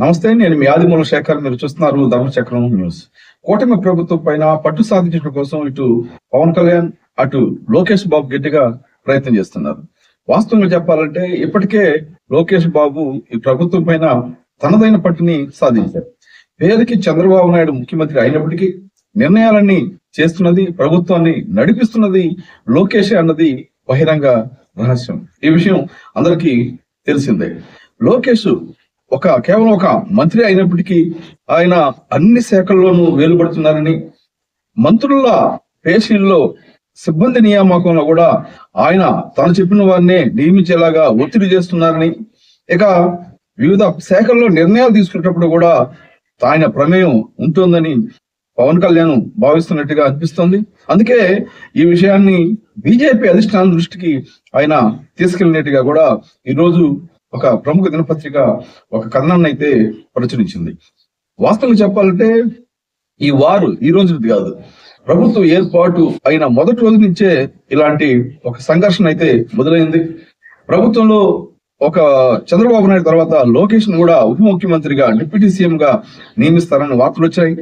నమస్తే నేను మీ ఆదిమూల శేఖర్. మీరు చూస్తున్నారు ధర్మచక్రం న్యూస్. కూటమి ప్రభుత్వం పైన పట్టు సాధించడం కోసం ఇటు పవన్ కళ్యాణ్ అటు లోకేష్ బాబు గట్టిగా ప్రయత్నం చేస్తున్నారు. వాస్తవంగా చెప్పాలంటే ఇప్పటికే లోకేష్ బాబు ఈ ప్రభుత్వం పైన తనదైన పట్టుని సాధించారు. పేరుకి చంద్రబాబు నాయుడు ముఖ్యమంత్రి అయినప్పటికీ నిర్ణయాలన్నీ చేస్తున్నది ప్రభుత్వాన్ని నడిపిస్తున్నది లోకేష్ అన్నది బహిరంగ రహస్యం. ఈ విషయం అందరికీ తెలిసిందే. లోకేష్ ఒక కేవలం ఒక మంత్రి అయినప్పటికీ ఆయన అన్ని శాఖల్లోనూ వేలుపడుతున్నారని మంత్రుల పేషీల్లో సిబ్బంది నియామకంలో కూడా ఆయన తను చెప్పిన వారినే నియమించేలాగా ఒత్తిడి చేస్తున్నారని ఇక వివిధ శాఖల్లో నిర్ణయాలు తీసుకునేటప్పుడు కూడా ఆయన ప్రమేయం ఉంటుందని పవన్ కళ్యాణ్ భావిస్తున్నట్టుగా అనిపిస్తోంది. అందుకే ఈ విషయాన్ని బీజేపీ అధిష్టానం దృష్టికి ఆయన తీసుకెళ్ళినట్టుగా కూడా ఈరోజు ఒక ప్రముఖ దినపత్రిక ఒక కథనాన్ని అయితే ప్రచురించింది. వాస్తవంగా చెప్పాలంటే ఈ వారు ఈ రోజు కాదు. ప్రభుత్వం ఏర్పాటు అయిన మొదటి రోజు నుంచే ఇలాంటి ఒక సంఘర్షణ అయితే మొదలైంది. ప్రభుత్వంలో ఒక చంద్రబాబు నాయుడు తర్వాత లోకేష్ను కూడా ఉప ముఖ్యమంత్రిగా డిప్యూటీ సీఎం గా నియమిస్తారని వార్తలు వచ్చాయి.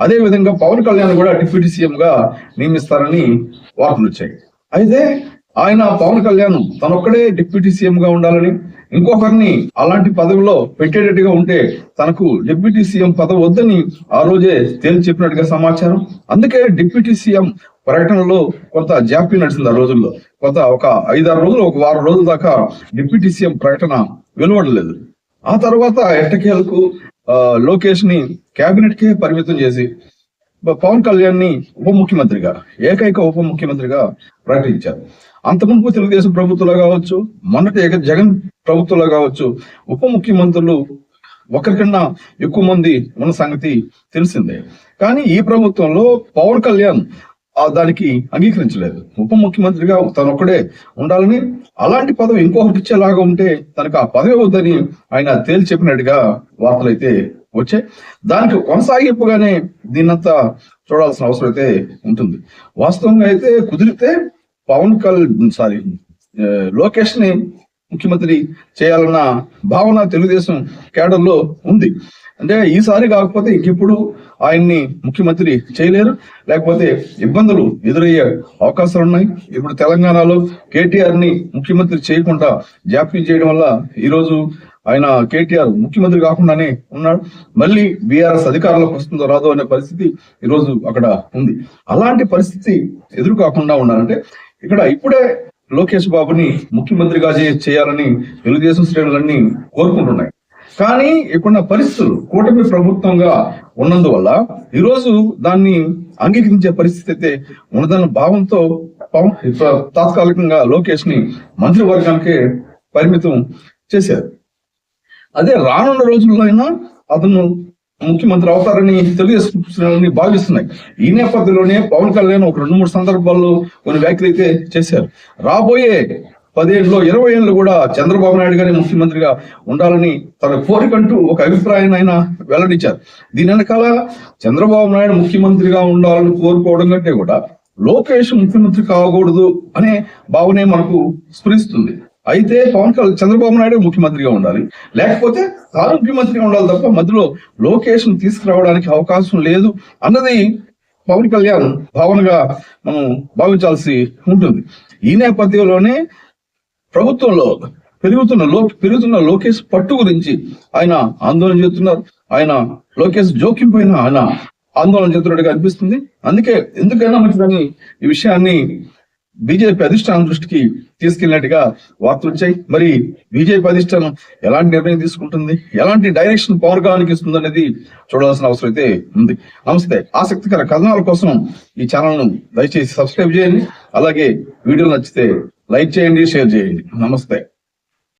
అదే విధంగా పవన్ కళ్యాణ్ కూడా డిప్యూటీ సీఎం గా నియమిస్తారని వార్తలు వచ్చాయి. అయితే ఆయన పవన్ కళ్యాణ్ తనొక్కడే డిప్యూటీ సీఎం గా ఉండాలని ఇంకొకరిని అలాంటి పదవిలో పెట్టేటట్టుగా ఉంటే తనకు డిప్యూటీ సీఎం పదవి వద్దని ఆ రోజే తేల్చి చెప్పినట్టుగా సమాచారం. అందుకే డిప్యూటీ సీఎం ప్రకటనలో కొంత జాప్యం నడిచింది ఆ రోజుల్లో. కొంత ఒక ఐదారు రోజులు ఒక వారం రోజుల దాకా డిప్యూటీ సీఎం ప్రకటన వెలువడలేదు. ఆ తర్వాత ఎట్టకేలకు లోకేష్ని కేబినెట్ కే పరిమితం చేసి పవన్ కళ్యాణ్ని ఉప ముఖ్యమంత్రిగా ఏకైక ఉప ముఖ్యమంత్రిగా ప్రకటించారు. అంతకుముందు తెలుగుదేశం ప్రభుత్వంలో కావచ్చు మొన్నటి జగన్ ప్రభుత్వంలో కావచ్చు ఉప ముఖ్యమంత్రులు ఒకరికన్నా ఎక్కువ మంది ఉన్న సంగతి తెలిసిందే. కానీ ఈ ప్రభుత్వంలో పవన్ కళ్యాణ్ దానికి అంగీకరించలేదు. ఉప ముఖ్యమంత్రిగా తను ఒక్కడే ఉండాలని అలాంటి పదవి ఇంకొకరికి ఇచ్చేలాగా ఉంటే తనకు ఆ పదవి వద్దని ఆయన తేల్చి చెప్పినట్టుగా వార్తలు అయితే వచ్చాయి. దానికి కొనసాగింపుగానే దీన్నంతా చూడాల్సిన అవసరం అయితే ఉంటుంది. వాస్తవంగా అయితే కుదిరితే పవన్ కళ్యాణ్ సారీ లోకేష్ని ముఖ్యమంత్రి చేయాలన్న భావన తెలుగుదేశం కేడర్లో ఉంది. అంటే ఈసారి కాకపోతే ఇంకిప్పుడు ఆయన్ని ముఖ్యమంత్రి చేయలేరు. లేకపోతే ఇబ్బందులు ఎదురయ్యే అవకాశాలు ఉన్నాయి. ఇప్పుడు తెలంగాణలో కేటీఆర్ని ముఖ్యమంత్రి చేయకుండా జాప్యం చేయడం వల్ల ఈరోజు ఆయన కేటీఆర్ ముఖ్యమంత్రి కాకుండానే ఉన్నాడు. మళ్ళీ బీఆర్ఎస్ అధికారంలోకి వస్తుందో రాదో అనే పరిస్థితి ఈరోజు అక్కడ ఉంది. అలాంటి పరిస్థితి ఎదురు కాకుండా ఉండాలంటే ఇక్కడ ఇప్పుడే లోకేష్ బాబుని ముఖ్యమంత్రిగా చేయాలని తెలుగుదేశం శ్రేణులన్నీ కోరుకుంటున్నాయి. కానీ ఇప్పుడున్న పరిస్థితులు కూటమి ప్రభుత్వంగా ఉన్నందువల్ల ఈరోజు దాన్ని అంగీకరించే పరిస్థితి అయితే ఉన్నదన్న భావంతో తాత్కాలికంగా లోకేష్ని మంత్రివర్గానికి పరిమితం చేశారు. అదే రానున్న రోజుల్లో అయినా అతను ముఖ్యమంత్రి అవుతారని తెలుగుదేశం భావిస్తున్నాయి. ఈ నేపథ్యంలోనే పవన్ కళ్యాణ్ ఒక రెండు మూడు సందర్భాల్లో కొన్ని వ్యాఖ్యలు అయితే చేశారు. రాబోయే పదేళ్ళలో ఇరవై ఏళ్ళు కూడా చంద్రబాబు నాయుడు గారి ముఖ్యమంత్రిగా ఉండాలని తన కోరికంటూ ఒక అభిప్రాయాన్ని ఆయన వెల్లడించారు. దీని వెనకాల చంద్రబాబు నాయుడు ముఖ్యమంత్రిగా ఉండాలని కోరుకోవడం కంటే కూడా లోకేష్ ముఖ్యమంత్రి కాకూడదు అనే భావనే మనకు స్ఫురిస్తుంది. అయితే పవన్ కళ్యాణ్ చంద్రబాబు నాయుడు ముఖ్యమంత్రిగా ఉండాలి. లేకపోతే తాను ముఖ్యమంత్రిగా ఉండాలి తప్ప మధ్యలో లోకేష్ను తీసుకురావడానికి అవకాశం లేదు అన్నది పవన్ కళ్యాణ్ భావనగా మనం భావించాల్సి ఉంటుంది. ఈ నేపథ్యంలోనే ప్రభుత్వంలో పెరుగుతున్న లో పెరుగుతున్న లోకేష్ పట్టు గురించి ఆయన ఆందోళన చేస్తున్నారు ఆయన లోకేష్ జోక్యం పైన ఆయన ఆందోళన చేస్తున్నట్టుగా అనిపిస్తుంది. అందుకే ఎందుకైనా మంచిదని ఈ విషయాన్ని బీజేపీ అధిష్టానం దృష్టికి తీసుకెళ్ళినట్టుగా వార్తలు వచ్చాయి. మరి బీజేపీ అధిష్టానం ఎలాంటి నిర్ణయం తీసుకుంటుంది? ఎలాంటి డైరెక్షన్ పవర్ గానికి ఇస్తుంది అనేది చూడాల్సిన అవసరం అయితే ఉంది. నమస్తే. ఆసక్తికర కథనాల కోసం ఈ ఛానల్ను దయచేసి సబ్స్క్రైబ్ చేయండి. అలాగే వీడియో నచ్చితే లైక్ చేయండి షేర్ చేయండి. నమస్తే.